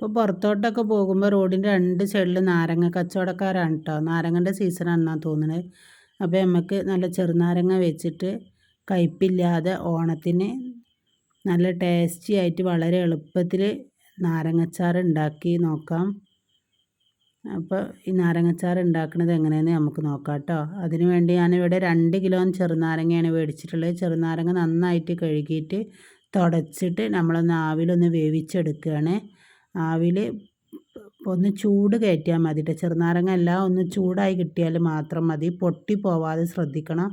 ഇപ്പോൾ പുറത്തോട്ടൊക്കെ പോകുമ്പോൾ റോഡിന്റെ രണ്ട് സൈഡിൽ നാരങ്ങ കച്ചവടക്കാരാണ് കേട്ടോ നാരങ്ങന്റെ സീസണാണെന്നാണ് തോന്നുന്നത് അപ്പോൾ നമുക്ക് നല്ല ചെറുനാരങ്ങ വെച്ചിട്ട് കയ്പില്ലാതെ ഓണത്തിന് നല്ല ടേസ്റ്റി ആയിട്ട് വളരെ എളുപ്പത്തിൽ നാരങ്ങച്ചാർ ഉണ്ടാക്കി നോക്കാം. അപ്പോൾ ഈ നാരങ്ങച്ചാർ ഉണ്ടാക്കുന്നത് എങ്ങനെയെന്ന് നമുക്ക് നോക്കാം കേട്ടോ അതിന് വേണ്ടി ഞാനിവിടെ രണ്ട് കിലോ ചെറുനാരങ്ങയാണ് മേടിച്ചിട്ടുള്ളത് ചെറുനാരങ്ങ നന്നായിട്ട് കഴുകിയിട്ട് തുടച്ചിട്ട് നമ്മളൊന്ന് ആവിലൊന്ന് വേവിച്ചെടുക്കുകയാണ് ആവിൽ ഒന്ന് ചൂട് കയറ്റിയാൽ മതി കേട്ടോ ചെറുനാരങ്ങ എല്ലാം ഒന്ന് ചൂടായി കിട്ടിയാൽ മാത്രം മതി. പൊട്ടി പോവാതെ ശ്രദ്ധിക്കണം.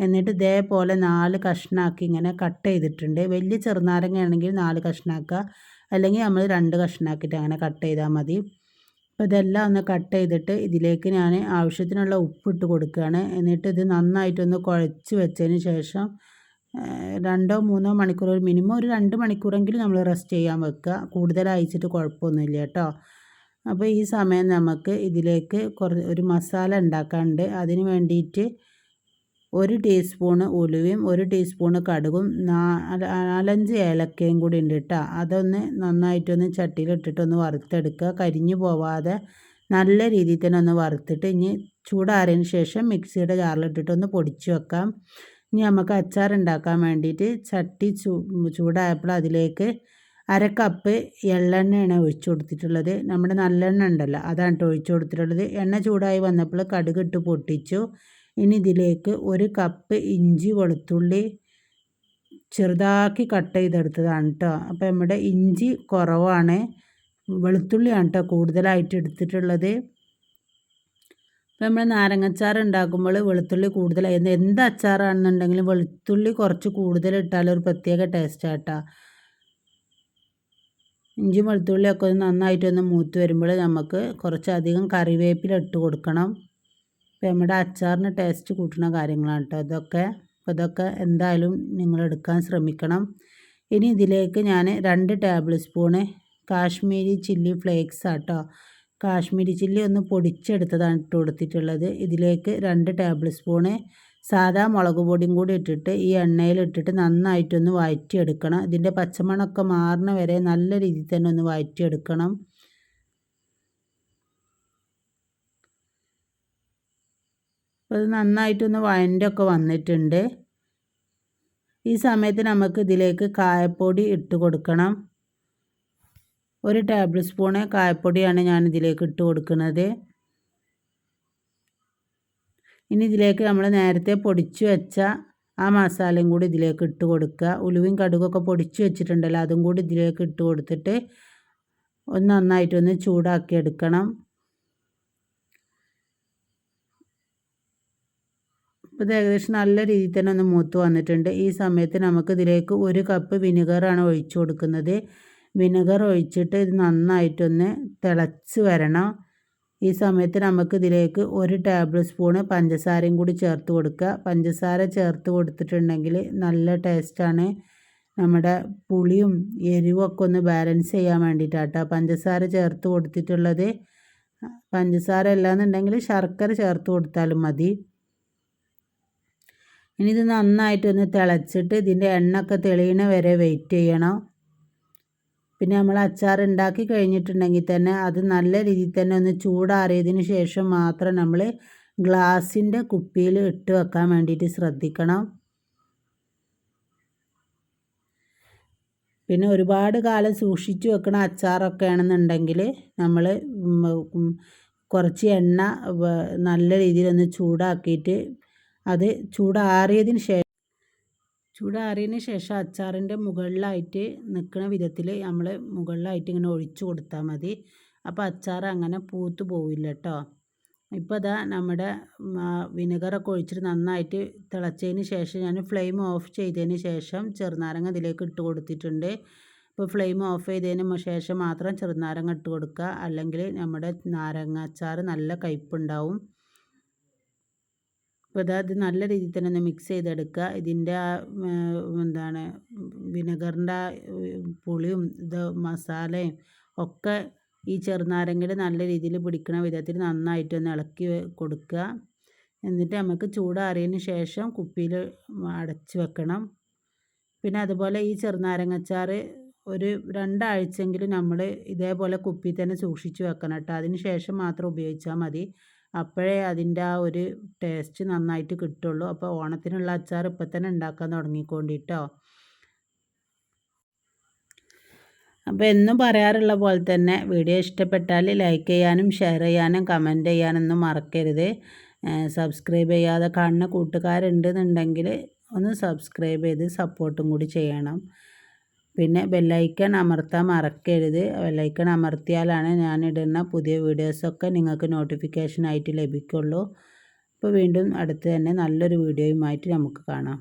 എന്നിട്ട് ഇതേപോലെ നാല് കഷ്ണാക്കി ഇങ്ങനെ കട്ട് ചെയ്തിട്ടുണ്ട്. വലിയ ചെറുനാരങ്ങ ആണെങ്കിൽ നാല് കഷ്ണാക്കുക. അല്ലെങ്കിൽ നമ്മൾ രണ്ട് കഷ്ണാക്കിയിട്ട് അങ്ങനെ കട്ട് ചെയ്താൽ മതി. അപ്പോൾ ഇതെല്ലാം ഒന്ന് കട്ട് ചെയ്തിട്ട് ഇതിലേക്ക് ഞാൻ ആവശ്യത്തിനുള്ള ഉപ്പിട്ട് കൊടുക്കുകയാണ്. എന്നിട്ട് ഇത് നന്നായിട്ടൊന്ന് കുഴച്ച് വെച്ചതിന് ശേഷം രണ്ടോ മൂന്നോ മണിക്കൂർ ഒരു മിനിമം ഒരു രണ്ട് മണിക്കൂറെങ്കിലും നമ്മൾ റെസ്റ്റ് ചെയ്യാൻ വെക്കുക. കൂടുതൽ അയച്ചിട്ട് കുഴപ്പമൊന്നുമില്ല കേട്ടോ. അപ്പോൾ ഈ സമയം നമുക്ക് ഇതിലേക്ക് കുറച്ച് ഒരു മസാല ഉണ്ടാക്കാനുണ്ട്. അതിന് വേണ്ടിയിട്ട് ഒരു ടീസ്പൂണ് ഉലുവയും ഒരു ടീസ്പൂണ് കടുകും നാലഞ്ച് ഏലക്കയും കൂടി ഉണ്ട് കേട്ടോ. അതൊന്ന് നന്നായിട്ടൊന്ന് ചട്ടിയിലിട്ടിട്ടൊന്ന് വറുത്തെടുക്കുക. കരിഞ്ഞു പോവാതെ നല്ല രീതിയിൽ തന്നെ ഒന്ന് വറുത്തിട്ട് ഇനി ചൂടാറിയതിന് ശേഷം മിക്സിയുടെ ജാറിലിട്ടിട്ടൊന്ന് പൊടിച്ച് വെക്കാം. ഇനി നമുക്ക് അച്ചാർ ഉണ്ടാക്കാൻ വേണ്ടിയിട്ട് ചട്ടി ചൂ ചൂടായപ്പോൾ അതിലേക്ക് അര കപ്പ് എള്ളെണ്ണയാണ് ഒഴിച്ചു കൊടുത്തിട്ടുള്ളത്. നമ്മുടെ നല്ലെണ്ണ ഉണ്ടല്ലോ അതാണ് കേട്ടോ ഒഴിച്ചു കൊടുത്തിട്ടുള്ളത്. എണ്ണ ചൂടായി വന്നപ്പോൾ കടുകിട്ട് പൊട്ടിച്ചു. ഇനി ഇതിലേക്ക് ഒരു കപ്പ് ഇഞ്ചി വെളുത്തുള്ളി ചെറുതാക്കി കട്ട് ചെയ്തെടുത്തതാണ് കേട്ടോ അപ്പോൾ നമ്മുടെ ഇഞ്ചി കുറവാണ്. വെളുത്തുള്ളിയാണ് കേട്ടോ കൂടുതലായിട്ട് എടുത്തിട്ടുള്ളത്. നമ്മൾ നാരങ്ങച്ചാർ ഉണ്ടാക്കുമ്പോൾ വെളുത്തുള്ളി കൂടുതൽ എന്ത് അച്ചാറാണെന്നുണ്ടെങ്കിലും വെളുത്തുള്ളി കുറച്ച് കൂടുതൽ ഇട്ടാൽ ഒരു പ്രത്യേക ടേസ്റ്റ് കേട്ടോ ഇഞ്ചി വെളുത്തുള്ളിയൊക്കെ ഒന്ന് നന്നായിട്ടൊന്ന് മൂത്ത് വരുമ്പോൾ നമുക്ക് കുറച്ചധികം കറിവേപ്പില ഇട്ട് കൊടുക്കണം. ഇപ്പം നമ്മുടെ അച്ചാറിന് ടേസ്റ്റ് കൂട്ടുന്ന കാര്യങ്ങളാണ് കേട്ടോ ഇതൊക്കെ. അപ്പോൾ ഇതൊക്കെ എന്തായാലും നിങ്ങൾ എടുക്കാൻ ശ്രമിക്കണം. ഇനി ഇതിലേക്ക് ഞാൻ രണ്ട് tablespoon Kashmiri chilli flakes ആട്ടോ കാശ്മീരി ചില്ലി ഒന്ന് പൊടിച്ചെടുത്തതാണ് ഇട്ട് കൊടുത്തിട്ടുള്ളത്. ഇതിലേക്ക് രണ്ട് ടേബിൾ സ്പൂണ് സാധാ മുളക് പൊടിയും കൂടി ഇട്ടിട്ട് ഈ എണ്ണയിൽ ഇട്ടിട്ട് നന്നായിട്ടൊന്ന് വഴറ്റിയെടുക്കണം. ഇതിന്റെ പച്ചമണമൊക്കെ മാറുന്ന വരെ നല്ല രീതിയിൽ തന്നെ ഒന്ന് വഴറ്റിയെടുക്കണം. അത് നന്നായിട്ടൊന്ന് വഴന്റൊക്കെ വന്നിട്ടുണ്ട്. ഈ സമയത്ത് നമുക്ക് ഇതിലേക്ക് കായപ്പൊടി ഇട്ട് കൊടുക്കണം. ഒരു ടേബിൾ സ്പൂണ് കായപ്പൊടിയാണ് ഞാൻ ഇതിലേക്ക് ഇട്ട് കൊടുക്കുന്നത്. ഇനി ഇതിലേക്ക് നമ്മൾ നേരത്തെ പൊടിച്ചു വെച്ച ആ മസാലയും കൂടി ഇതിലേക്ക് ഇട്ട് കൊടുക്കുക. ഉലുവയും കടുകൊക്കെ പൊടിച്ചു വെച്ചിട്ടുണ്ടല്ലോ അതും കൂടി ഇതിലേക്ക് ഇട്ട് കൊടുത്തിട്ട് ഒന്ന് നന്നായിട്ടൊന്ന് ചൂടാക്കി എടുക്കണം. ഇത് ഏകദേശം നല്ല രീതിയിൽ തന്നെ ഒന്ന് മൂത്ത് വന്നിട്ടുണ്ട്. ഈ സമയത്ത് നമുക്ക് ഇതിലേക്ക് ഒരു കപ്പ് വിനെഗറാണ് ഒഴിച്ചു കൊടുക്കുന്നത്. വിനെഗർ ഒഴിച്ചിട്ട് ഇത് നന്നായിട്ടൊന്ന് തിളച്ച് വരണം. ഈ സമയത്ത് നമുക്ക് ഇതിലേക്ക് ഒരു ടേബിൾ സ്പൂണ് പഞ്ചസാരയും കൂടി ചേർത്ത് കൊടുക്കുക. പഞ്ചസാര ചേർത്ത് കൊടുത്തിട്ടുണ്ടെങ്കിൽ നല്ല ടേസ്റ്റാണ് നമ്മുടെ പുളിയും എരിവും ഒക്കെ ഒന്ന് ബാലൻസ് ചെയ്യാൻ വേണ്ടിയിട്ടാട്ടോ പഞ്ചസാര ചേർത്ത് കൊടുത്തിട്ടുള്ളത്. പഞ്ചസാര അല്ലാന്നുണ്ടെങ്കിൽ ശർക്കര ചേർത്ത് കൊടുത്താലും മതി. ഇനി ഇത് നന്നായിട്ടൊന്ന് തിളച്ചിട്ട് ഇതിന്റെ എണ്ണയൊക്കെ തെളിയണ വരെ വെയിറ്റ് ചെയ്യണം. പിന്നെ നമ്മൾ അച്ചാർ ഉണ്ടാക്കി കഴിഞ്ഞിട്ടുണ്ടെങ്കിൽ തന്നെ അത് നല്ല രീതിയിൽ തന്നെ ഒന്ന് ചൂടാറിയതിന് ശേഷം മാത്രം നമ്മൾ ഗ്ലാസിന്റെ കുപ്പിയിൽ ഇട്ട് വെക്കാൻ വേണ്ടിയിട്ട് ശ്രദ്ധിക്കണം. പിന്നെ ഒരുപാട് കാലം സൂക്ഷിച്ചു വെക്കണ അച്ചാറൊക്കെ ആണെന്നുണ്ടെങ്കിൽ നമ്മൾ കുറച്ച് എണ്ണ നല്ല രീതിയിലൊന്ന് ചൂടാക്കിയിട്ട് അത് ചൂടാറിയതിന് ശേഷം ചൂടാറിയതിന് ശേഷം അച്ചാറിന്റെ മുകളിലായിട്ട് നിൽക്കുന്ന വിധത്തിൽ നമ്മൾ മുകളിലായിട്ട് ഇങ്ങനെ ഒഴിച്ചു കൊടുത്താൽ മതി. അപ്പോൾ അച്ചാർ അങ്ങനെ പൂത്ത് പോവില്ല കേട്ടോ. ഇപ്പോൾ ഇതാ നമ്മുടെ വിനെഗറൊക്കെ ഒഴിച്ചിട്ട് നന്നായിട്ട് തിളച്ചതിന് ശേഷം ഞാൻ ഫ്ലെയിം ഓഫ് ചെയ്തതിന് ശേഷം ചെറുനാരങ്ങ ഇതിലേക്ക് ഇട്ട് കൊടുത്തിട്ടുണ്ട്. ഇപ്പോൾ ഫ്ലെയിം ഓഫ് ചെയ്തതിന് ശേഷം മാത്രം ചെറുനാരങ്ങ ഇട്ട് കൊടുക്കുക. അല്ലെങ്കിൽ നമ്മുടെ നാരങ്ങ അച്ചാർ നല്ല കയ്പ്പുണ്ടാവും അപ്പോൾ ഇത് നല്ല രീതിയിൽ തന്നെ ഒന്ന് മിക്സ് ചെയ്തെടുക്കുക. ഇതിന്റെ ആ എന്താണ് വിനെഗറിന്റെ പുളിയും ഇത് മസാലയും ഒക്കെ ഈ ചെറുനാരങ്ങയിൽ നല്ല രീതിയിൽ പിടിക്കണ വിധത്തിൽ നന്നായിട്ട് ഒന്ന് ഇളക്കി കൊടുക്കുക. എന്നിട്ട് നമുക്ക് ചൂടാറിയതിന് ശേഷം കുപ്പിയിൽ അടച്ച് വെക്കണം. പിന്നെ അതുപോലെ ഈ ചെറുനാരങ്ങച്ചാർ ഒരു രണ്ടാഴ്ചയെങ്കിലും നമ്മൾ ഇതേപോലെ കുപ്പിയിൽ തന്നെ സൂക്ഷിച്ച് വെക്കണം കേട്ടോ. അതിന് ശേഷം മാത്രം ഉപയോഗിച്ചാൽ മതി. അപ്പോഴേ അതിന്റെ ആ ഒരു ടേസ്റ്റ് നന്നായിട്ട് കിട്ടുള്ളൂ. അപ്പോൾ ഓണത്തിനുള്ള അച്ചാർ ഇപ്പം തന്നെ ഉണ്ടാക്കാൻ തുടങ്ങിക്കൊണ്ടിട്ടോ. അപ്പോൾ എന്നും പറയാറുള്ള പോലെ തന്നെ വീഡിയോ ഇഷ്ടപ്പെട്ടാൽ ലൈക്ക് ചെയ്യാനും ഷെയർ ചെയ്യാനും കമന്റ് ചെയ്യാനൊന്നും മറക്കരുത്. സബ്സ്ക്രൈബ് ചെയ്യാതെ കാണുന്ന കൂട്ടുകാരുണ്ടെന്നുണ്ടെങ്കിൽ ഒന്ന് സബ്സ്ക്രൈബ് ചെയ്ത് സപ്പോർട്ടും കൂടി ചെയ്യണം. പിന്നെ ബെല്ലൈക്കൺ അമർത്താൻ മറക്കരുത്. ബെല്ലൈക്കൺ അമർത്തിയാലാണ് ഇടുന്ന പുതിയ വീഡിയോസൊക്കെ നിങ്ങൾക്ക് നോട്ടിഫിക്കേഷനായിട്ട് ലഭിക്കുള്ളൂ. അപ്പോൾ വീണ്ടും അടുത്ത് തന്നെ നല്ലൊരു വീഡിയോയുമായിട്ട് നമുക്ക് കാണാം.